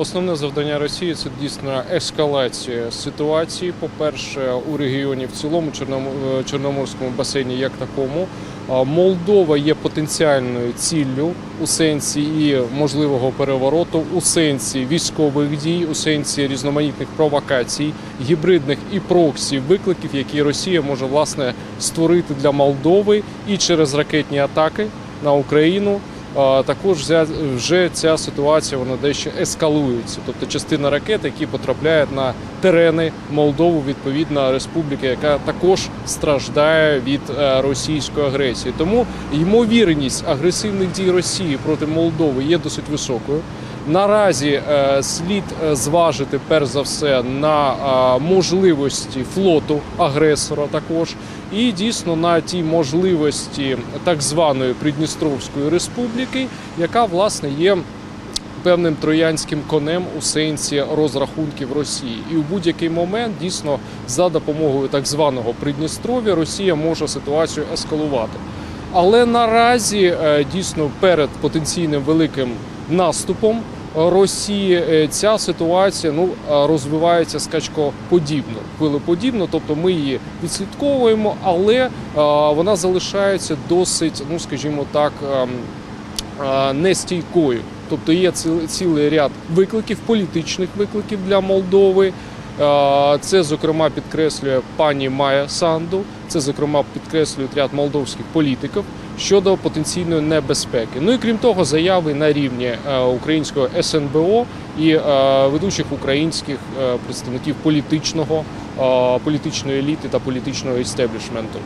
Основне завдання Росії це дійсно ескалація ситуації. По-перше, у регіоні в цілому е, Чорноморському басейні як такому. Молдова є потенціальною ціллю у сенсі і можливого перевороту, у сенсі військових дій, у сенсі різноманітних провокацій, гібридних і проксі викликів, які Росія може власне створити для Молдови і через ракетні атаки на Україну. Також вже ця ситуація вона дещо ескалується. Тобто частина ракет, які потрапляють на терени Молдови, відповідна республіка, яка також страждає від е, російської агресії. Тому ймовірність агресивних дій Росії проти Молдови є досить високою. Наразі е, слід е, зважити перш за все на можливості флоту агресора також, і дійсно на ті можливості так званої Придністровської республіки, яка власне є певним троянським конем у сенсі розрахунків Росії. І у будь-який момент дійсно за допомогою так званого Придністров'я Росія може ситуацію ескалувати. Але наразі е, дійсно перед потенційним великим наступом Росії е, ця ситуація ну е, розвивається скачкоподібно, хвилеподібно. Тобто ми її відслідковуємо, але вона залишається досить, ну скажімо так, ем, нестійкою. Тобто є ціл- цілий ряд викликів, політичних викликів для Молдови. Це, зокрема, підкреслює пані Майя Санду. Це, зокрема, підкреслюють ряд молдовських політиків щодо потенційної небезпеки. Ну і крім того, заяви на рівні е, українського СНБО і е, ведучих українських е, представників політичного, політичної еліти та політичного істеблішменту.